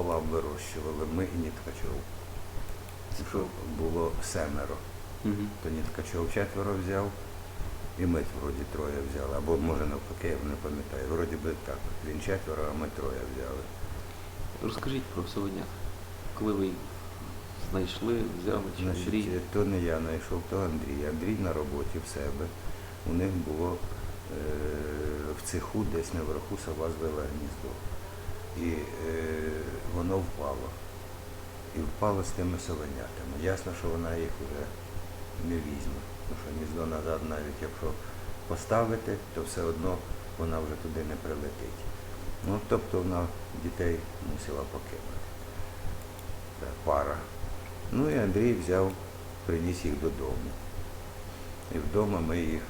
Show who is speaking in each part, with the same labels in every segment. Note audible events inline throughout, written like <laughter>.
Speaker 1: пополам вирощували ми і Ніткачов. Що було семеро.
Speaker 2: Угу.
Speaker 1: То Ніткачов четверо взяв, і ми вроді троє взяли. Або може навпаки, я не пам'ятаю. Вроді би так. Він четверо, а ми троє взяли.
Speaker 2: Розкажіть про совеня. Коли ви знайшли, взяли чи
Speaker 1: Значить,
Speaker 2: Андрій?
Speaker 1: то не я знайшов, то Андрій. Андрій на роботі в себе. У них було е, в цеху десь наверху сова звела гніздо. І е, воно впало. І впало з тими совенятами. Ясно, що вона їх вже не візьме. Тому що гніздо назад, навіть якщо поставити, то все одно вона вже туди не прилетить. Ну, тобто вона дітей мусила покинути. Пара. Ну і Андрій взяв, приніс їх додому. І вдома ми їх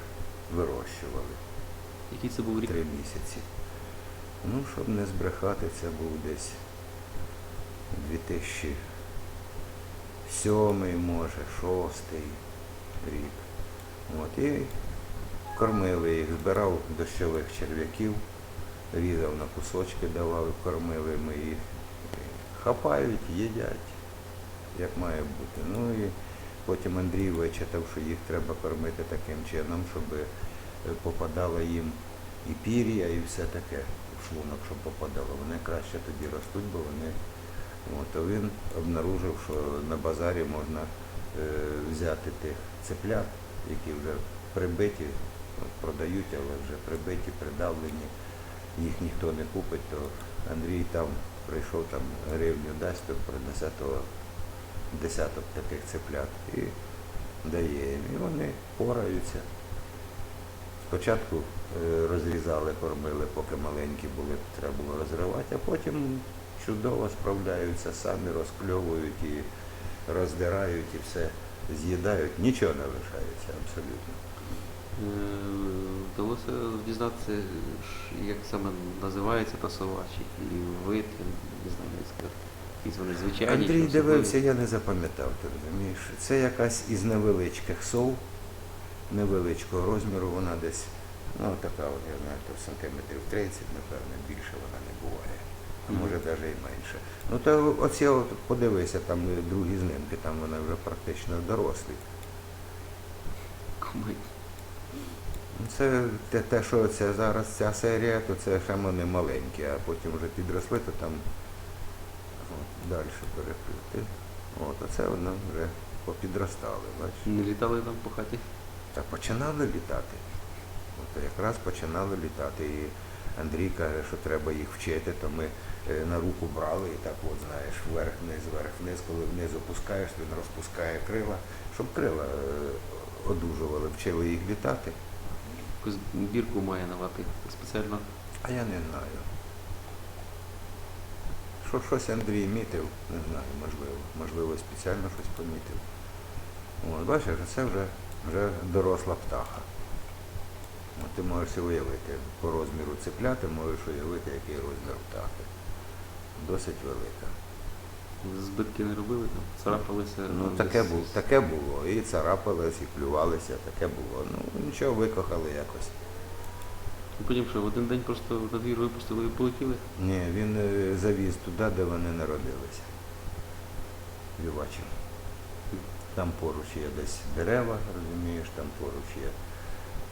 Speaker 1: вирощували
Speaker 2: Який це був рік?
Speaker 1: три місяці. Ну, щоб не збрехати, це був десь 2007, може, 6 рік. От, і кормили їх, збирав дощових черв'яків, різав на кусочки, давав, і кормили ми їх. Хапають, їдять, як має бути. Ну і потім Андрій вичитав, що їх треба кормити таким чином, щоб е, попадало їм і пір'я, і все таке шлунок, щоб попадало. Вони краще тоді ростуть, бо вони. От, а він обнаружив, що на базарі можна е, взяти тих цеплят, які вже прибиті, продають, але вже прибиті, придавлені, їх ніхто не купить, то Андрій там прийшов там гривню дасть, то принесе того десяток таких цеплят і дає їм. І вони пораються. Спочатку е, розрізали, кормили, поки маленькі були, треба було розривати, а потім чудово справляються, самі розкльовують і роздирають і все з'їдають, нічого не лишається абсолютно.
Speaker 2: Е, Вдалося дізнатися, як саме називається та чи який вид, не знаю, як сказати. Якісь вони звичайні.
Speaker 1: Андрій дивився, я не запам'ятав, ти розумієш. Це якась із невеличких сов, невеличкого розміру, вона десь, ну така, от, я знаю, то сантиметрів 30, напевно, більше вона не буває. А може навіть і менше. Ну то оці от подивися, там е, другі знімки, там вона вже практично дорослі. Ну, Це те, те, що це зараз ця серія, то це ще вони маленькі, а потім вже підросли, то там от, далі переплюти. От, оце вони вже попідростали, бачиш.
Speaker 2: Не літали там по хаті?
Speaker 1: Та починали літати. От якраз починали літати. І Андрій каже, що треба їх вчити, то ми е, на руку брали і так от, знаєш, вверх-вниз, вверх-вниз, коли вниз опускаєш, він розпускає крила, щоб крила е, одужували, вчили їх літати.
Speaker 2: Якусь бірку має навати спеціально.
Speaker 1: А я не знаю. Що щось Андрій мітив, не знаю, можливо. Можливо, спеціально щось помітив. От, бачиш, це вже, вже доросла птаха. Ти можеш уявити, по розміру цепляти можеш уявити, який розмір птахи. Досить велика.
Speaker 2: Збитки не робили, там, царапалися.
Speaker 1: Ну, таке,
Speaker 2: десь.
Speaker 1: було, таке було. І царапалось, і плювалися, таке було. Ну, нічого, викохали якось.
Speaker 2: І Потім що, в один день просто на двір випустили і полетіли?
Speaker 1: Ні, він е, завіз туди, де вони народилися. Вівачів. Там поруч є десь дерева, розумієш, там поруч є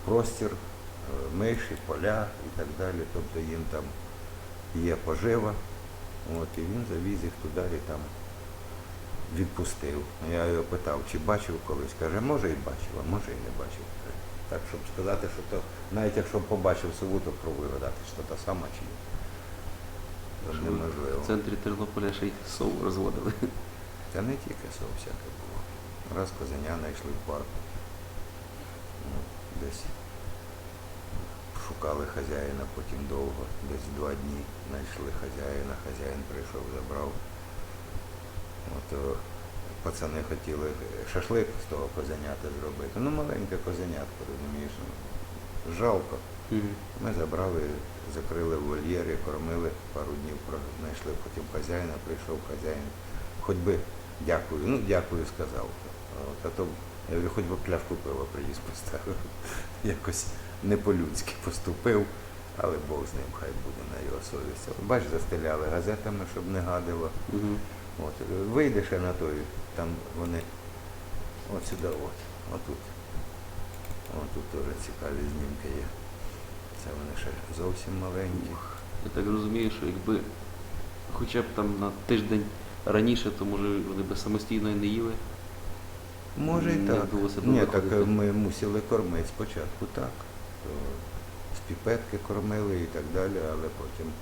Speaker 1: простір, е, миші, поля і так далі. Тобто їм там є пожива. От, і він завіз їх туди і там відпустив. Я його питав, чи бачив колись. Каже, може і бачив, а може і не бачив. Так, щоб сказати, що то, навіть якщо побачив сову, то пробую гадати, що та сама чи ні. Це неможливо.
Speaker 2: В центрі Тернополя ще й сов розводили.
Speaker 1: Та не тільки сов всяке було. Раз козеня знайшли в парку. Ну, десь шукали хазяїна потім довго, десь два дні знайшли хазяїна, хазяїн прийшов, забрав. От, пацани хотіли шашлик з того козенята зробити. Ну, маленьке козенятко, розумієш. ну, Жалко. Ми забрали, закрили в вольєрі, кормили, пару днів знайшли потім хазяїна, прийшов хазяїн, хоч би дякую, ну дякую сказав. От, а то я говорю, хоч би пляшку пива приніс поставив. <laughs> Якось не по-людськи поступив. Але Бог з ним, хай буде на його совісті. Бач, застеляли газетами, щоб не гадило.
Speaker 2: Угу.
Speaker 1: От, вийдеш на той, там вони от сюди, от, отут. От тут теж цікаві знімки є. Це вони ще зовсім маленькі.
Speaker 2: Я так розумію, що якби хоча б там на тиждень раніше, то може вони би самостійно і не їли.
Speaker 1: Може і так. Ні, так ми мусили кормити спочатку так. То з піпетки кормили і так далі, але потім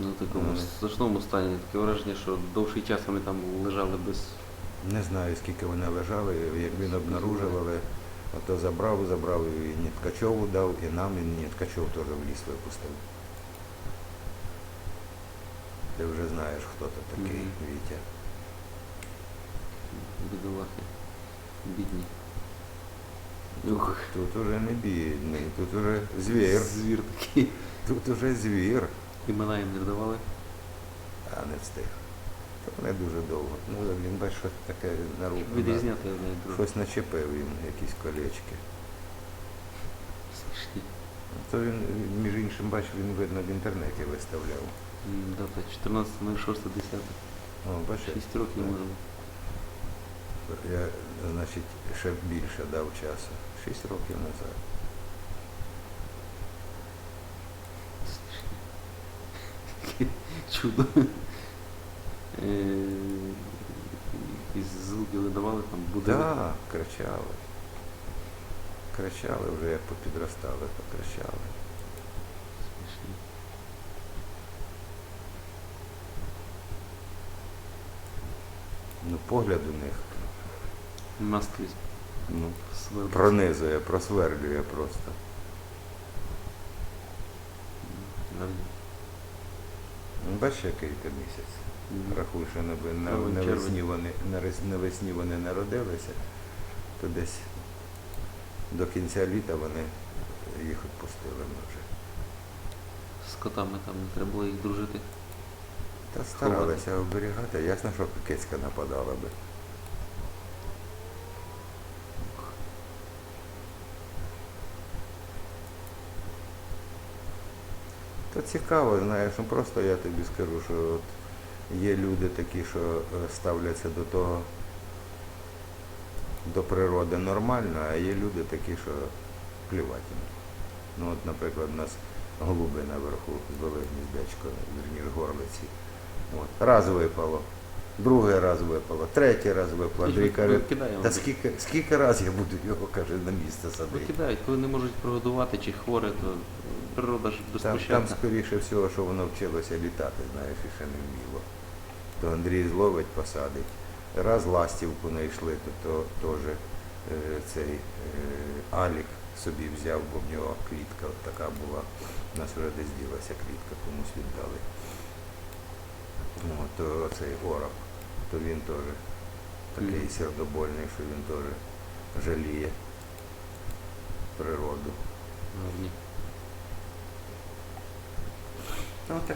Speaker 2: Ну, в такому страшному стані. Таке враження, що довший час вони там лежали без.
Speaker 1: не знаю скільки вони лежали, як він обнаружували, то забрав, забрав і Ніткачову дав, і нам, і Ніткачов теж в ліс випустив. Ти вже знаєш, хто то такий
Speaker 2: Мгм.
Speaker 1: Вітя.
Speaker 2: Бідолахи. Бідні. Ух,
Speaker 1: Тут уже не бідний, тут уже звір.
Speaker 2: Звір такий.
Speaker 1: Тут уже звір,
Speaker 2: Імена їм не давали.
Speaker 1: а не встиг. То вони дуже довго. Ну, він бачиш, що таке на руку.
Speaker 2: Відрізняти одне другого.
Speaker 1: Щось начепив їм, якісь колечки.
Speaker 2: Смішні.
Speaker 1: То він, між іншим, бачив, він видно в інтернеті виставляв.
Speaker 2: Дата 14.06.10.
Speaker 1: О, бачиш,
Speaker 2: 6 років
Speaker 1: Ну,
Speaker 2: може.
Speaker 1: Я, значить, ще більше дав часу. Шість років назад.
Speaker 2: Чудо. Е, Якісь звуки видавали там будинок.
Speaker 1: Так, кричали. Кричали вже як попідростали, то кричали.
Speaker 2: Смішні.
Speaker 1: Ну, погляд у них
Speaker 2: Наскрізь
Speaker 1: ну,
Speaker 2: сверлить.
Speaker 1: пронизує, просверлює просто. Ну, Бачиш, який ти місяць?
Speaker 2: Мгм.
Speaker 1: Рахуй, що навесні, вони, навесні вони народилися, то десь до кінця літа вони їх відпустили вже.
Speaker 2: З котами там не треба було їх дружити.
Speaker 1: Та старалися оберігати, ясно, що кицька нападала би. То цікаво, знаєш, ну просто я тобі скажу, що от є люди такі, що е, ставляться до того, до природи нормально, а є люди такі, що плювати. Ну от, наприклад, у нас голуби наверху звели гніздечко, вірніше горлиці. От. Раз випало, другий раз випало, третій раз випало. Андрій каже, та скільки, скільки раз я буду його, каже, на місце садити.
Speaker 2: Викидають, коли не можуть прогодувати чи хворе, то природа ж
Speaker 1: Там,
Speaker 2: безпощадна.
Speaker 1: там скоріше всього, що воно вчилося літати, знаєш, і ще не вміло. То Андрій зловить, посадить. Раз ластівку знайшли, то, то теж е, цей е, Алік собі взяв, бо в нього клітка от така була. У нас вже десь ділася клітка, комусь віддали. От, то цей ораб, то він теж такий
Speaker 2: mm.
Speaker 1: сердобольний, що він теж жаліє природу.
Speaker 2: Гарні. Ну,